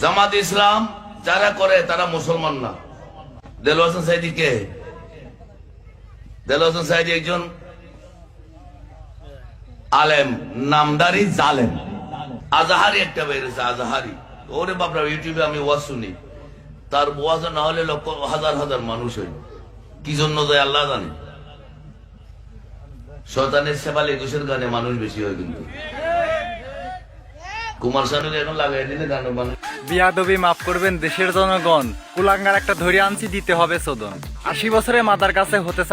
জামাত ইসলাম যারা করে তারা মুসলমান না। দেল হোসেন সাইদি কে? দেল হোসেন সাইদি একজন আলেম, নামদারি জালেম। আজাহারি একটা বেরিয়েছে আজাহারি। ওরে বাপরা ইউটিউবে আমি ওয়াজ শুনি। তার ওয়াজ না হলে লক্ষ হাজার হাজার মানুষ হই কি জন্য যায় আল্লাহ জানে? শয়তানের সেবাল একুশের গানে মানুষ বেশি হয় কিন্তু। কাছে হতে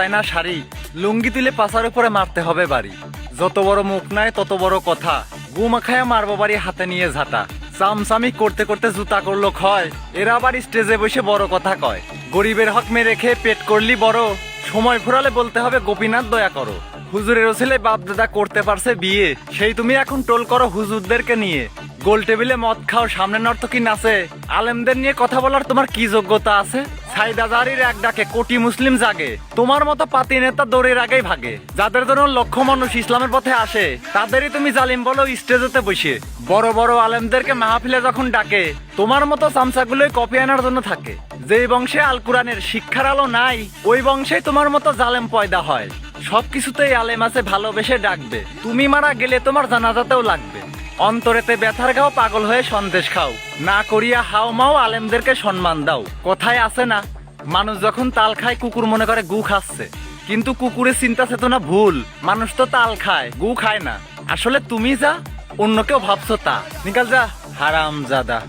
নিয়ে ঝাঁটা। চামচামি করতে করতে জুতা করল এরা আবার স্টেজে বসে বড় কথা কয়। গরিবের হক মেরে খেয়ে পেট করলি বড়। সময় ফুরালে বলতে হবে, গোপীনাথ, দয়া করো। হুজুরের ছেলে বাপ দাদা করতে পারছে বিয়ে। সেই তুমি এখন টোল করো হুজুরদেরকে নিয়ে। গোল টেবিলে মদ খাও সামনে নর্তকি নাচে আলেমদের নিয়ে কথা বলার তোমার কি যোগ্যতা আছে? সাইদাজারির এক ডাকে কোটি মুসলিম জাগে। তোমার মতো পাতি নেতা দৌড়ের আগেই ভাগে। যাদের জন্য লক্ষ মানুষ ইসলামের পথে আসে, তাদেরই তুমি জালিম বলো স্টেজেতে বসে। বড় বড় আলেমদেরকে মাহফিলে যখন ডাকে, তোমার মতো চামচাগুলোই কপি আনার জন্য থাকে। যেই বংশে আল কোরআনের শিক্ষার আলো নাই, ওই বংশে তোমার মতো জালেম পয়দা হয়। সবকিছুতেই আলেম আছে ভালোবেসে ডাকবে। তুমি মারা গেলে তোমার জানাজাতেও লাগবে। অন্তরেতে ব্যথার গাও, পাগল হয়ে সন্দেশ খাও। না করিয়া হাও মাও আলেমদেরকে সম্মান দাও। কথায় আছে না, মানুষ যখন তাল খায়, কুকুর মনে করে গু খাচ্ছে। কিন্তু কুকুরের চিন্তা চেতনা ভুল। মানুষ তো তাল খায়, গু খায় না। আসলে তুমি যা, অন্য কেউ ভাবছ তা। নিকাল যা হারাম জাদা